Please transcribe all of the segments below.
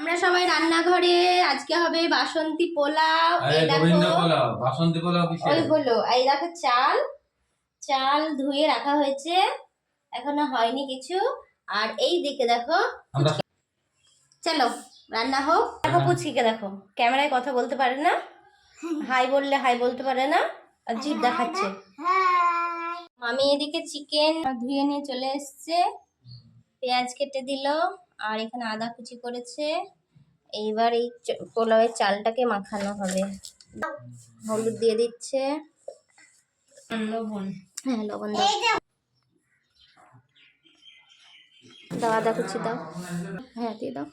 আমরা সবাই রান্নাঘরে আজকে হবে বাসন্তী পোলাও এই দেখো। পোলাও বাসন্তী পোলাও ওই হলো এই দেখো চাল চাল ধুয়ে রাখা হয়েছে এখনও হয়নি কিছু। আর এই দিকে দেখো চলো রান্না হোক। দেখো পুচকিকে দেখো ক্যামেরায় কথা বলতে পারে না হাই বললে হাই বলতে পারে না আর জিভ দেখাচ্ছে। মামি এদিকে চিকেন ধুয়ে নিয়ে চলে এসছে পেঁয়াজ কেটে দিল। আর এখানে আদা কুচি করেছে। এইবার এই চ- পোলাওয়ের চালটাকে মাখানো হবে। হলুদ দিয়ে দিচ্ছে। লবণ। হ্যাঁ লবণ দাও। দাও আদা কুচি দাও। হ্যাঁ দিয়ে দাও।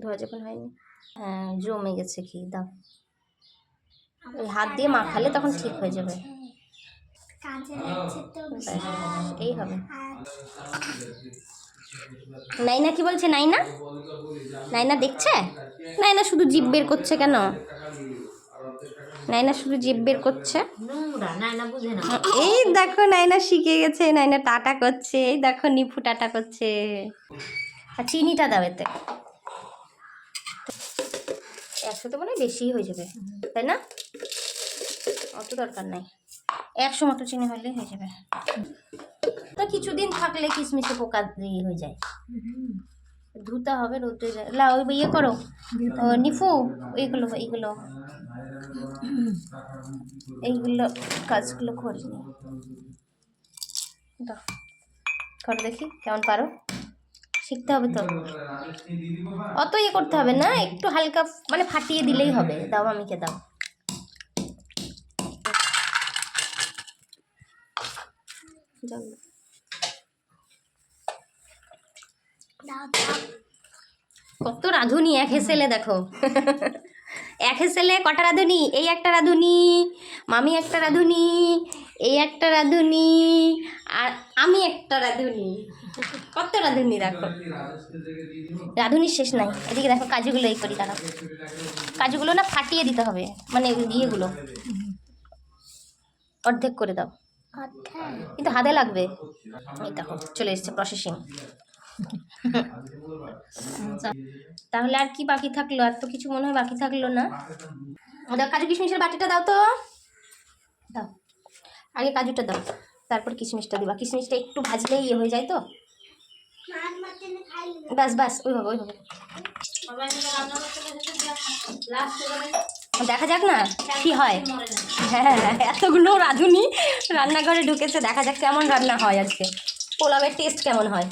ধোয়া যখন হয়নি। হ্যাঁ জমে গেছে কি দাও। ওই হাত দিয়ে মাখালে তখন ঠিক হয়ে যাবে। এই হবে। নাইনা কি বলছে? নাইনা? নাইনা দেখছে? নাইনা শুধু জিভ বের করছে কেন? নাইনা শুধু জিভ বের করছে? এই দেখো নাইনা শিখে গেছে নাইনা টাটা করছে এই দেখো নিপু টাটা করছে। আর চিনিটা দাও এতে। একশো তো মনে হয় বেশি হয়ে যাবে তাই না? অত দরকার নাই। একশো মতো চিনি হলেই হয়ে যাবে। কিছুদিন থাকলে কিশমিশে পোকা ইয়ে হয়ে যায়। ধুতে হবে রোদে যায়। লা ওই ইয়ে করো নিফু এইগুলো এইগুলো এইগুলো কাজগুলো দাও করো দেখি কেমন পারো? শিখতে হবে তো। অত ইয়ে করতে হবে না একটু হালকা মানে ফাটিয়ে দিলেই হবে। দাও মামিকে দাও। যাও। কত রাঁধুনি এক হেসেলে দেখো। এক হেসেলে কটা রাঁধুনি? এই একটা রাঁধুনি মামি একটা রাঁধুনি এই একটা রাঁধুনি আর আমি একটা রাঁধুনি। কত রাঁধুনি দেখো। রাঁধুনির শেষ নাই। এদিকে দেখো কাজুগুলো এই করি দাঁড়াও। কাজুগুলো না ফাটিয়ে দিতে হবে মানে ইয়েগুলো। অর্ধেক করে দাও। কিন্তু হাতে লাগবে। এই দেখো চলে এসছে প্রসেসিং তাহলে আর কি বাকি থাকল? আর তো কিছু মনে হয় বাকি থাকল না। ওদের কাজু কিশমিশের বাটিটা দাও তো। দাও, আগে কাজুটা দাও, তারপর কিশমিশটা দিবা। কিশমিশটা একটু ভাজলেই ইয়ে হয়ে যায় তো। বাস বাস ওইভাবে ওইভাবে দেখা যাক না কি হয়। হ্যাঁ এতগুলো রাঁধুনি রান্নাঘরে ঢুকেছে, দেখা যাক কেমন রান্না হয় আজকে। পোলাওয়ের টেস্ট কেমন হয়।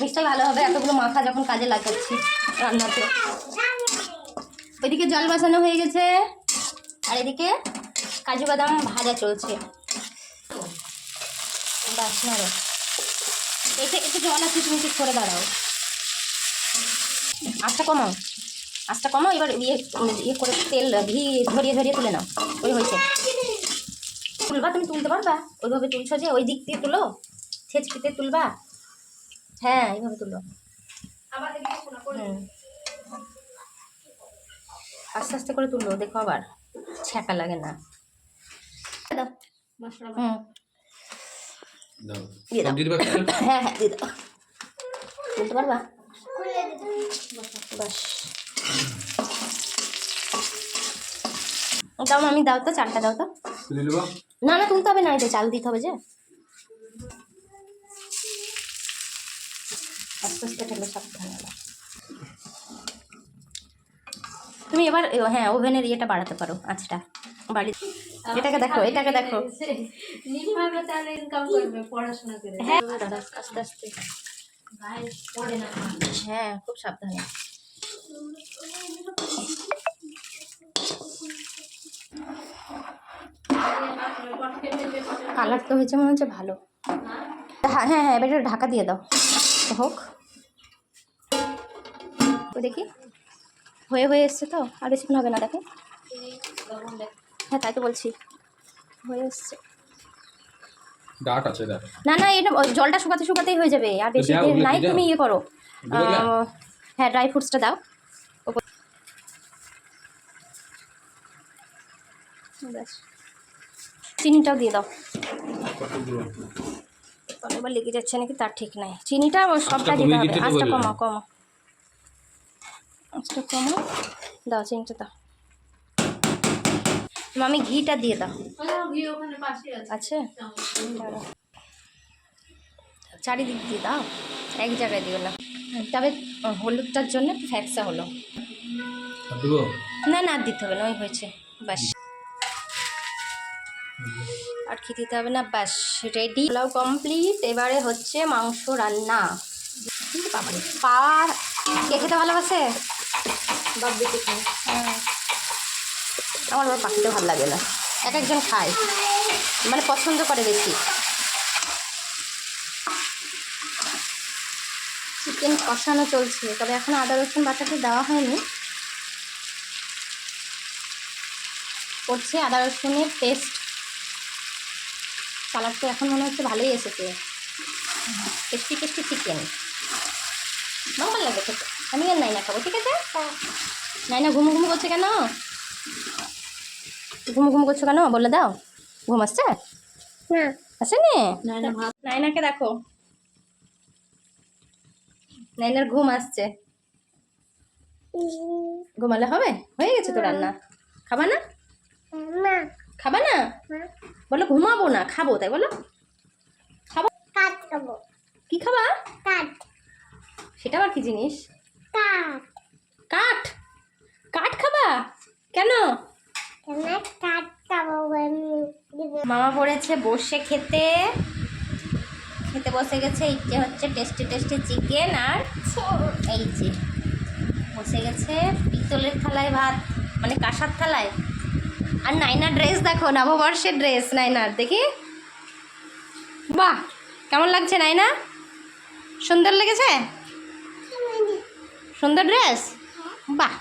নিশ্চয়ই ভালো হবে, এতগুলো মাখা যখন কাজে লাগাচ্ছি রান্নাতে। ওইদিকে জল বাসানো হয়ে গেছে, আর এদিকে কাজু বাদাম ভাজা চলছে। বাস নাড়ো এতে একটু জল আছে, তুমি ঠিক করে দাঁড়াও। আস্তে কমাও। আস্তে কমাও, এবার ইয়ে ইয়ে করে তেল ঘি ধরিয়ে ধরিয়ে তুলে নাও। ওই হয়েছে। তুলবা, তুমি তুলতে পারবা। ওইভাবে তুলছো যে ওই দিক দিয়ে তুলো ছেচকিতে তুলবা। হ্যাঁ এইভাবে তুলো। হুম। আস্তে আস্তে করে তুলো দেখো আবার। ছ্যাঁকা লাগে না। দাও। হুম। দিয়ে দাও। হ্যাঁ হ্যাঁ দিয়ে দাও। তুলতে পারবা? বাস। দাও আমি দাও তো চালটা দাও তো। না না তুলতে হবে না এই যে চাল দিতে হবে যে। আস্তে আস্তে ঠেলে সাবধানে তুমি এবার হ্যাঁ ওভেনের ইয়েটা বাড়াতে পারো আঁচটা। বাড়ি এটাকে দেখো এটাকে দেখো। ইনকাম করবে পড়াশোনা করে। হ্যাঁ আস্তে আস্তে। হ্যাঁ খুব সাবধানে। কালার তো হয়েছে মনে হচ্ছে ভালো। হ্যাঁ হ্যাঁ হ্যাঁ এবার ঢাকা দিয়ে দাও। হোক। ওই দেখি। হয়ে হয়ে এসছে তো আর বেশিক্ষণ হবে না দেখে। হ্যাঁ তাই তো বলছি। হয়ে এসছে। ডাট আছে দেখ না না এটা জলটা শুকাতে শুকাতেই হয়ে যাবে আর বেশি দিন নাই তুমি ইয়ে করো। হ্যাঁ ড্রাই ফ্রুটসটা দাও। ব্যাস। চিনিটাও দিয়ে দাও। এবার লেগে যাচ্ছে নাকি তার ঠিক নাই। চিনিটা সবটা আচ্ছা, দিতে হবে। তো বললে। কমাও কমাও। আঁচটা কমা দাও চিংটা দাও। মামি ঘিটা দিয়ে দাও। আছে? চারিদিক দিয়ে দাও। এক জায়গায় দিও না তবে হলুদটার জন্য ফ্যাকসা হলো। না না দিতে হবে না ওই হয়েছে। ব্যাস। আর কি দিতে হবে না? ব্যাস রেডি পোলাও কমপ্লিট এবারে হচ্ছে মাংস রান্না। পাওয়া কে খেতে ভালোবাসে? খায় হ্যাঁ। আমার আবার পাখিতে ভালো লাগে না। এক একজন খায়। মানে পছন্দ করে বেশি। চিকেন কষানো চলছে। তবে এখন আদা রসুন বাটাটা দেওয়া হয়নি। করছে আদা রসুনের পেস্ট। কালারটা এখন মনে হচ্ছে ভালোই এসেছে। টেস্টি টেস্টি চিকেন ভালো লাগে খেতে। আমি আর নাইনা খাব ঠিক আছে? নাইনা ঘুমু ঘুমু করছে কেন? ঘুমু ঘুমু করছ কেন? বলে দাও। ঘুম আসছে? না। আসেনি? না নাইনাকে দেখো। নাইনার ঘুম আসছে। ঘুমালে হবে? হয়ে গেছে তো রান্না। খাবা না? খাবা না? বলো ঘুমাবো না খাব তাই বলো। খাব। কাট কি খাবা? কাট সেটা আবার কি জিনিস? কাঠ। কাঠ? খাবা? কেন? মামা পড়েছে বসে খেতে। খেতে বসে গেছে এই যে হচ্ছে টেস্টি টেস্টি চিকেন আর এই যে বসে গেছে পিতলের থালায় ভাত মানে কাঁসার থালায়। আর নাইনার ড্রেস দেখো নববর্ষের ড্রেস নাইনার দেখি। বাহ কেমন লাগছে নাইনা? সুন্দর লেগেছে? সুন্দর ড্রেস বাহ